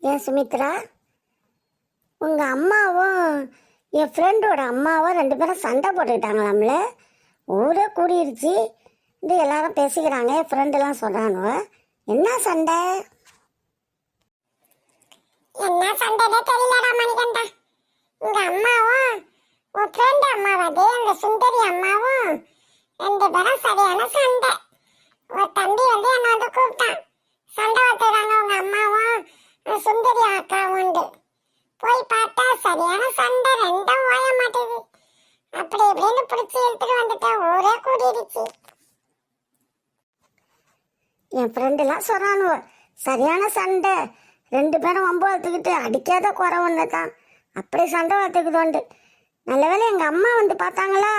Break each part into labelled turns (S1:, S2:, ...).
S1: ஏன் சுமித்ரா? உங்க அம்மாவும் என் ஃப்ரெண்டோட அம்மாவும் ரெண்டு பேரும் சண்டை போட்டுக்கிட்டாங்களாம்ல? ஊரே கூடிருச்சு. இது எல்லாரும் பேசிக்கிறாங்க. என் ஃப்ரெண்டுலாம் சொல்கிறானுவ என்ன சண்டை?
S2: என்ன சண்டைனே தெரியலடா மணிகண்டா. உங்க அம்மாவும் உன் ஃப்ரெண்ட் அம்மாவது அந்த சுந்தரி அம்மாவும் ரெண்டு பேரும் சரியான சண்டை. உன் தம்பி வந்து என்ன வந்து கூப்பிட்டான். சண்டை ஒரு சுந்தரி அக்கா உண்டு. போய் பார்த்தா சரியான சண்டை ரெண்டும் ஓய மாட்டேது. அப்படி இப்படின்னு பிடிச்சி எடுத்துட்டு வந்துட்டேன் ஊரே கூடிடுச்சு
S1: என் ஃப்ரெண்டுலாம் சொல்கிறானுவ சரியான சண்டை. ரெண்டு பேரும் வம்பு வளர்த்துக்கிட்டு அடிக்காத குறை ஒன்று தான் அப்படி சண்டை வளர்த்துக்கிட்டு உண்டு. நல்ல வேலை எங்கள் அம்மா வந்து பார்த்தாங்களா?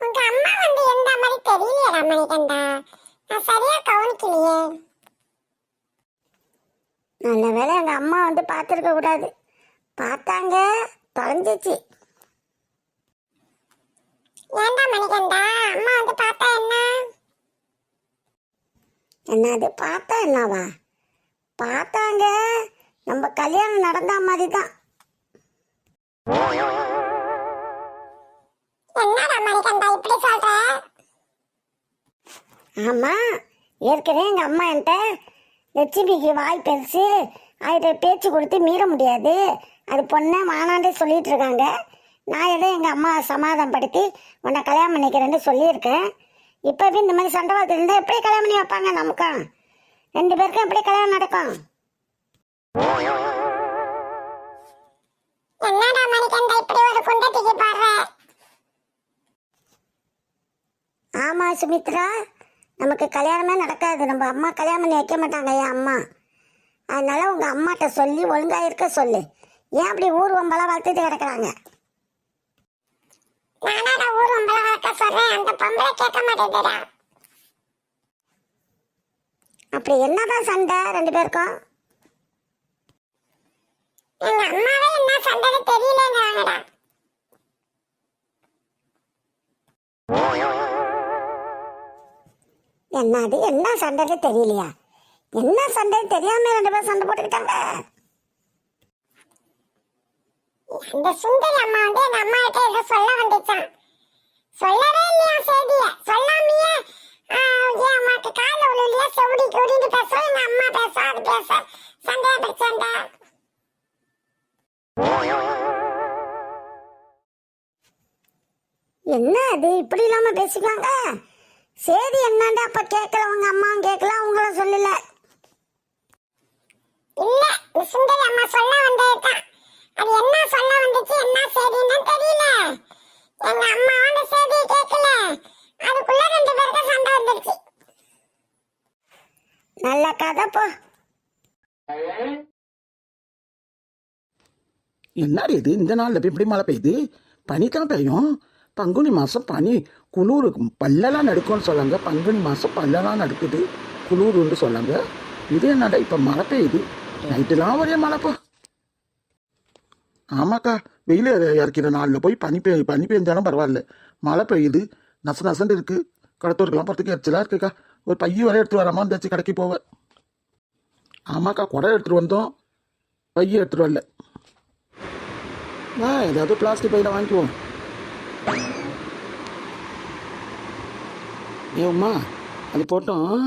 S2: உங்க அம்மா வந்து எந்த மாதிரி தெரியலையடா மணிகண்டா நான் சரியா கவனிக்கலையே.
S1: நல்ல வேளை எங்கள் அம்மா வந்து பார்த்துருக்க கூடாது. பார்த்தாங்க தொலைஞ்சிச்சு.
S2: ஏன்டா மணிகண்டா? அம்மா வந்து பார்த்தா என்ன?
S1: என்னது பார்த்தா என்னவா? பார்த்தாங்க நம்ம கல்யாணம் நடந்த மாதிரி தான்
S2: என்னடா மணிகண்டா இப்படி சொல்ற?
S1: ஆமாம் ஏற்கனவே எங்கள் அம்மா என்கிட்ட லட்சுமிக்கு வாய் பெருசு அவர்கிட்ட பேச்சு கொடுத்து மீற முடியாது. அது பொண்ணை வானாண்டே சொல்லிட்டு இருக்காங்க. நான் ஏதோ எங்கள் அம்மாவை சமாதானப்படுத்தி உன்னை கல்யாணம் பண்ணிக்கிறேன்னு சொல்லியிருக்கேன். இப்போவே இந்த மாதிரி சண்டை வளர்த்து இருந்தால் எப்படி கல்யாணம் பண்ணி வைப்பாங்க நமக்கும்? ரெண்டு பேருக்கும் எப்படி கல்யாணம் நடக்கும்?
S2: என்னடா மணிகண்டா இப்படி ஒரு குண்டத்துக்கு போடுற?
S1: ஆமாம் சுமித்ரா. நமக்கு கல்யாணமே நடக்காது. நம்ம அம்மா கல்யாணம் பண்ணி வைக்க மாட்டாங்க என் அம்மா. அதனால உங்கள் அம்மாட்ட சொல்லி ஒழுங்கா இருக்க சொல்லு. ஏன் அப்படி ஊர் வம்பெல்லாம் வளர்த்துட்டு கிடக்குறாங்க?
S2: நானாடா ஊர் உங்களை வளர்க்க சொல்றேன். அந்த பொம்பளை கேட்க மாட்டேதுடா
S1: அப்படி என்னதான் சண்டை ரெண்டு பேருக்கும்?
S2: எங்க அம்மாவே என்ன சண்டைன்னு தெரியலங்கிறாங்கடா.
S1: என்னது என்ன சண்டைன்னு தெரியலையா? என்ன சண்டை தெரியாம ரெண்டு பேரும் சண்டை போட்டுக்கிட்டாங்க.
S2: இந்த சுந்தரி அம்மா வந்து எங்க அம்மா கிட்ட ஏதோ சொல்ல வந்துச்சான் சொல்லவே இல்லையா செய்திய? சொல்லாமையே என் அம்மாக்கு கால உள்ள செவடி குடின்னு பேச எங்க அம்மா பேச அது பேச. சண்டையா பிரச்சண்டா
S1: என்ன அது? இப்படி இல்லாம பேசிக்காங்க சரி என்னண்டா அப்ப கேட்கல உங்க அம்மாவும் கேட்கல அவங்களும் சொல்லல.
S2: இல்ல இந்த சுந்தரி அம்மா சொல்ல வந்ததுதான். அது என்ன சொல்ல வந்துச்சு என்ன செய்தின்னு தெரியல. எங்க அம்மா அந்த செய்தியை கேட்கல அதுக்குள்ள ரெண்டு பேருக்கும் சண்டை வந்துருச்சு.
S1: நல்ல கதை போ.
S3: என்னடி இது? இந்த நாளில் இப்படி மழை பெய்யுது? பனி தான் பெய்யும்? பங்குனி மாதம் பனி குளூர் பல்லெல்லாம் நடுக்கும்னு சொல்லாங்க. பங்குனி மாதம் பல்லெல்லாம் நடுக்குது குளூருன்னு சொல்லாங்க. இது என்னடா இப்போ மழை பெய்யுது? நைட்டுலாம் ஒரே மழைப்பா ஆமாக்கா வெயில் இறக்கிற நாளில் போய் பனி பெய் பனி பெஞ்சாலும் பரவாயில்ல. மழை பெய்யுது நச நசண்டு இருக்குது கடத்தூருக்கெல்லாம் போகிறதுக்கு எரிச்சலாக இருக்குக்கா. ஒரு பைய வரை எடுத்துகிட்டு வராமல் இருந்தாச்சு கடைக்கு போவேன் ஆமாக்கா குடம் எடுத்துகிட்டு வந்தோம். பைய எடுத்துகிட்டு வரல. வா ஏதாவது பிளாஸ்டிக் பையில வாங்கிக்குவோம். ஏம்மா அது போட்டோம்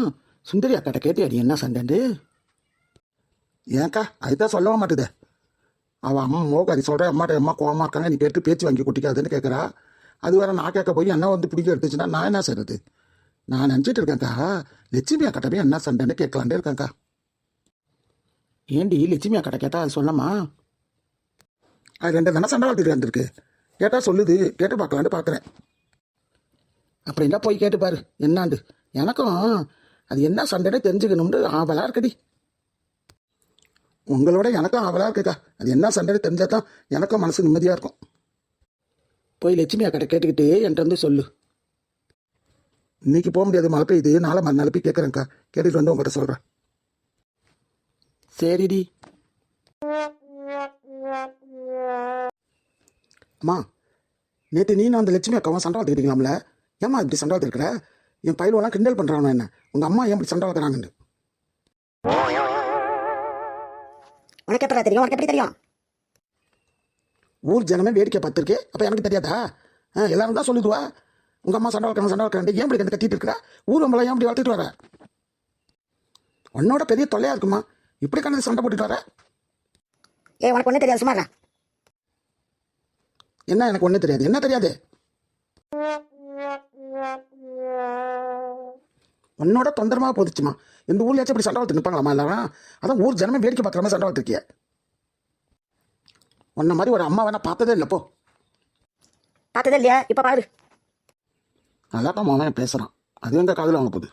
S3: சுந்தரி அக்காட்ட அடி என்ன சண்டைண்டு ஏன்க்கா அதுதான் சொல்லவே மாட்டுதே. அவள் அம்மா மோகாரி சொல்கிற அம்மாட்ட அம்மா கோமா இருக்காங்க நீ கேட்டு பேச்சு வாங்கி குட்டிக்காதுன்னு கேட்குறா அது வேற நான் கேட்க போய் என்ன வந்து பிடிக்க எடுத்துச்சுன்னா நான் என்ன செய்யறது நான் நினச்சிட்டு இருக்கேன்க்கா. லட்சுமி அக்காட்ட போய் என்ன சண்டைன்னு கேட்கலான்டே இருக்கேன்க்கா. ஏண்டி லட்சுமி அக்கட்ட கேட்டால் அது சொல்லமா அது ரெண்டு தானே சண்டை வளர்த்துட்டு வந்திருக்கு. கேட்டால் சொல்லுது. கேட்டு பார்க்கலான்ட்டு பார்க்குறேன் அப்படின்னா போய் கேட்டு பாரு. என்னாண்டு? எனக்கும் அது என்ன சண்டைன்னு தெரிஞ்சுக்கணும்னு ஆவலாக இருக்குடி. உங்களோட எனக்கும் ஆவலாக இருக்குக்கா. அது என்ன சண்டைன்னு தெரிஞ்சால் தான் எனக்கும் மனசு நிம்மதியாக இருக்கும். போய் லட்சுமி அக்கிட்ட கேட்டுக்கிட்டு என்கிட்ட வந்து சொல்லு. இன்னைக்கு போக முடியாது மழை பெய்யுது நாளை மறுநாள் போய் கேட்குறேன்க்கா கேட்டுட்டு வந்து உங்கள்கிட்ட சொல்கிறேன் சரிடி. அம்மா நேற்று நீ நான் அந்த லட்சுமி அக்காவும் சண்டை வளர்த்துக்கிட்டீங்களாம்ல ஏம்மா இப்படி சண்டை வளர்த்துருக்குற என் பயிலெல்லாம் கிண்டல் பண்ணுறாங்க என்ன? உங்கள் அம்மா ஏன் இப்படி சண்டை வளர்க்குறாங்கன்னு
S1: உனக்கு எப்படி தெரியும்? உனக்கு எப்படி தெரியும்?
S3: ஊர் ஜனமே வேடிக்கை பார்த்துருக்கு. அப்போ எனக்கு தெரியாதா? ஆ எல்லாரும் தான் சொல்லிடுவா. உங்கள் அம்மா சண்டை வளர்க்கணும் சண்டை வளர்க்கணும் ஏன் இப்படி கண்டு கத்திட்டு இருக்கிற? ஊர் உங்களை ஏன் இப்படி வளர்த்துட்டு வர? உன்னோட பெரிய தொல்லையாக இருக்குமா? இப்படி கண்டு சண்டை போட்டுட்டு வர?
S1: ஏ உனக்கு ஒன்றும் தெரியாது சும்மா
S3: என்ன எனக்கு ஒன்றும் தெரியாது. என்ன தெரியாது? உன்னோட தொந்தரமாக போதுச்சுமா. இந்த ஊர்லயாச்சும் இப்படி சண்டை வளர்த்து நிற்பாங்களாமா எல்லாரும்? அதான் ஊர் ஜனமே வேடிக்கை பார்க்குற மாதிரி சண்டை வளர்த்துருக்கிய. உன்ன மாதிரி ஒரு அம்மா வேணா பார்த்ததே இல்லை போ.
S1: பார்த்ததே இல்லையா? இப்போ பாரு.
S3: நல்லா தான் மாமன் பேசுகிறான் அது எங்க காதில் வாங்க போகுது?